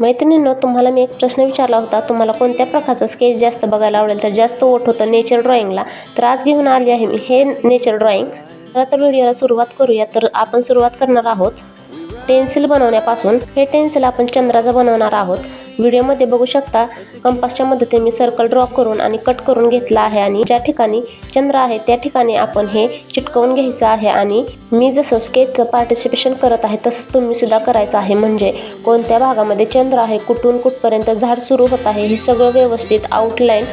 मैत्रिणींनो तुम्हाला मी एक प्रश्न विचारला होता. तुम्हाला कोणत्या प्रकारचं स्केच जास्त बघायला आवडेल? तर जास्त ओठ होतं नेचर ड्रॉइंगला तर आज घेऊन आली आहे मी हे नेचर ड्रॉइंग चला तर व्हिडिओला सुरुवात करूया. तर आपण सुरुवात करणार आहोत. टेन्सिल बनवण्यापासून. हे टेन्सिल आपण चंद्राचं बनवणार आहोत. व्हिडिओमध्ये बघू शकता कंपासच्या मदतीने मी सर्कल ड्रॉ करून आणि कट करून घेतला आहे आणि ज्या ठिकाणी चंद्र आहे त्या ठिकाणी आपण हे चिटकवून घ्यायचं आहे आणि मी जसं स्केचचं पार्टिसिपेशन करत आहे तसंच तुम्ही सुद्धा करायचं आहे. म्हणजे कोणत्या भागामध्ये चंद्र आहे कुठून कुठपर्यंत झाड सुरू होत आहे हे सगळं व्यवस्थित आउटलाईन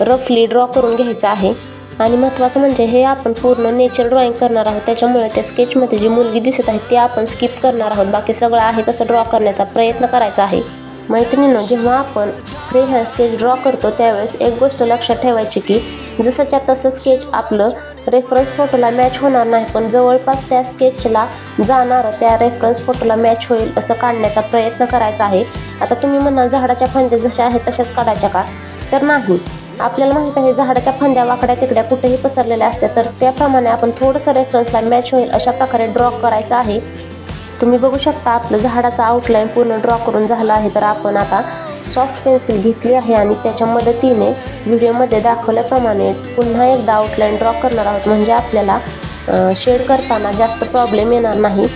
रफली ड्रॉ करून घ्यायचं आहे. आणि महत्त्वाचं म्हणजे हे आपण पूर्ण नेचर ड्रॉइंग करणार आहोत त्याच्यामुळे त्या स्केचमध्ये जी मुलगी दिसत आहे ती आपण स्किप करणार आहोत. बाकी सगळं आहे तसं ड्रॉ करण्याचा प्रयत्न करायचा आहे. मैत्रिणीनं जेव्हा आपण फ्री हँड स्केच ड्रॉ करतो त्यावेळेस एक गोष्ट लक्षात ठेवायची की जसंच्या तसं स्केच आपलं रेफरन्स फोटोला मॅच होणार नाही पण जवळपास त्या स्केचला जाणारं त्या रेफरन्स फोटोला मॅच होईल असं काढण्याचा प्रयत्न करायचा आहे. आता तुम्ही म्हणाल झाडाच्या फांद्या जशा आहेत तशाच काढायच्या का? तर नाही. आपल्याला माहीत आहे झाडाच्या फांद्या वाकड्या तिकड्या कुठेही पसरलेल्या असत्या तर त्याप्रमाणे आपण थोडंसं रेफरन्सला मॅच होईल अशा प्रकारे ड्रॉ करायचं आहे. तुम्ही बघू शकता आपलं झाडाचं आउटलाईन पूर्ण ड्रॉ करून झालं आहे. तर आपण आता सॉफ्ट पेन्सिल घेतली आहे आणि त्याच्या मदतीने व्हिडिओमध्ये दाखवल्याप्रमाणे पुन्हा एकदा आउटलाईन ड्रॉ करणार आहोत. म्हणजे आपल्याला शेड करताना जास्त प्रॉब्लेम येणार नाही.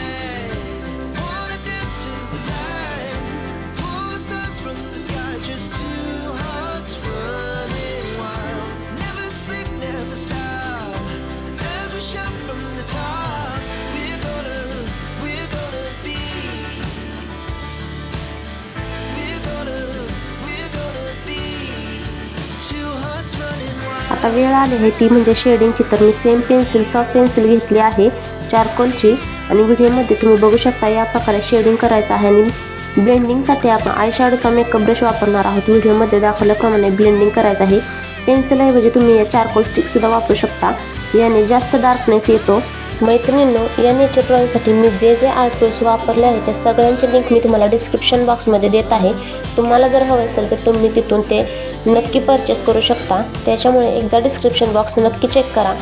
आता वेळ आली आहे ती म्हणजे शेडिंगची तर मी सेम पेन्सिल सॉफ्ट पेन्सिल घेतली आहे चारकोलची आणि व्हिडिओमध्ये तुम्ही बघू शकता या प्रकारे शेडिंग करायचं आहे. आणि ब्लेंडिंगसाठी आपण आय शॅडोचा मेकअप ब्रश वापरणार आहोत. व्हिडिओमध्ये दाखवल्याप्रमाणे ब्लेंडिंग करायचं आहे. पेन्सिलऐवजी तुम्ही या चारकोल स्टिकसुद्धा वापरू शकता. याने जास्त डार्कनेस येतो. मैत्रिणींनो या नेचर ड्रॉईंगसाठी मी जे जे आर्ट टूल्स वापरले आहेत त्या सगळ्यांचे लिंक मी तुम्हाला डिस्क्रिप्शन बॉक्समध्ये देत आहे. तुम्हाला जर हवं असेल तर तुम्ही तिथून ते नक्की परचेस करू शकता. त्याच्यामुळे एकदा डिस्क्रिप्शन बॉक्स नक्की चेक करा.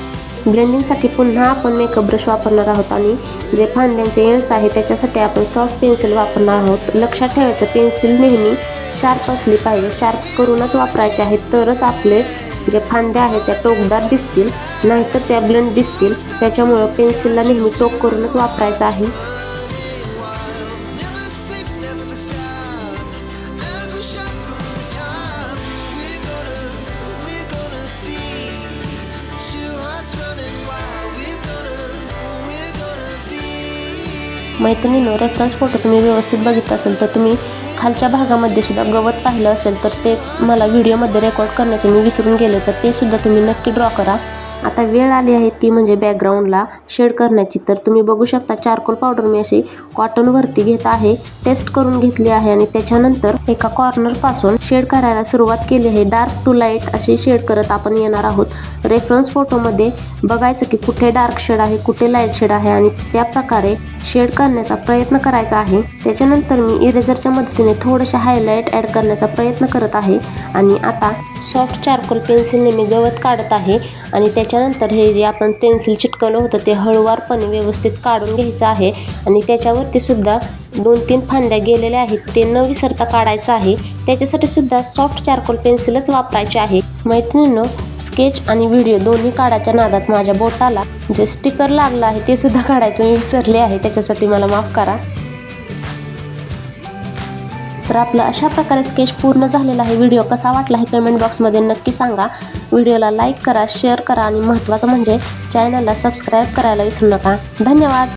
ब्लेंडिंगसाठी पुन्हा आपण मेकअप ब्रश वापरणार आहोत आणि जे फांद्यांचे एंड्स आहे त्याच्यासाठी आपण सॉफ्ट पेन्सिल वापरणार आहोत. लक्षात ठेवायचं पेन्सिल नेहमी शार्प असली पाहिजे. शार्प करूनच वापरायचे आहेत तरच आपले जे फांद्या आहेत त्या टोकदार दिसतील. नाहीतर त्या ब्लंड दिसतील. त्याच्यामुळं पेन्सिलला नेहमी टोक करूनच वापरायचं आहे. मैत्रिणीनं रेफरन्स फोटो तुम्ही व्यवस्थित बघितला असेल तर तुम्ही खालच्या भागामध्ये सुद्धा गवत पाहिलं असेल तर ते मला व्हिडिओमध्ये रेकॉर्ड करण्याचे मी विसरून गेले तर ते सुद्धा तुम्ही नक्की ड्रॉ करा. आता वेळ आली आहे ती म्हणजे बॅकग्राऊंडला शेड करण्याची. तर तुम्ही बघू शकता चारकोल पावडर मी अशी कॉटनवरती घेत आहे. टेस्ट करून घेतली आहे आणि त्याच्यानंतर एका कॉर्नरपासून शेड करायला सुरुवात केली आहे. डार्क टू लाइट अशी शेड करत आपण येणार आहोत. रेफरन्स फोटोमध्ये बघायचं की कुठे डार्क शेड आहे कुठे लाइट शेड आहे आणि त्या प्रकारे शेड करण्याचा प्रयत्न करायचा आहे. त्याच्यानंतर मी इरेझरच्या मदतीने थोडेसे हायलाईट ॲड करण्याचा प्रयत्न करत आहे. आणि आता सॉफ्ट चारकोल पेन्सिलने मी गवत काढत आहे आणि त्याच्यानंतर हे जे आपण पेन्सिल चिटकवलं होतं ते हळूवारपणे व्यवस्थित काढून घ्यायचं आहे. आणि त्याच्यावरती सुद्धा दोन तीन फांद्या गेलेल्या आहेत ते न विसरता काढायचं आहे. त्याच्यासाठी सुद्धा सॉफ्ट चारकोल पेन्सिलच वापरायचे आहे. मैत्रिणीनं स्केच आणि व्हिडिओ दोन्ही काढायच्या नादात माझ्या बोटाला जे स्टिकर लागलं आहे ते सुद्धा काढायचं मी विसरले आहे. त्याच्यासाठी मला माफ करा. तर आपलं अशा प्रकारे स्केच पूर्ण झालेला आहे. व्हिडिओ कसा वाटला हे कमेंट बॉक्समध्ये नक्की सांगा. व्हिडिओला लाईक करा शेअर करा आणि महत्त्वाचं म्हणजे चॅनलला सबस्क्राईब करायला विसरू नका. धन्यवाद.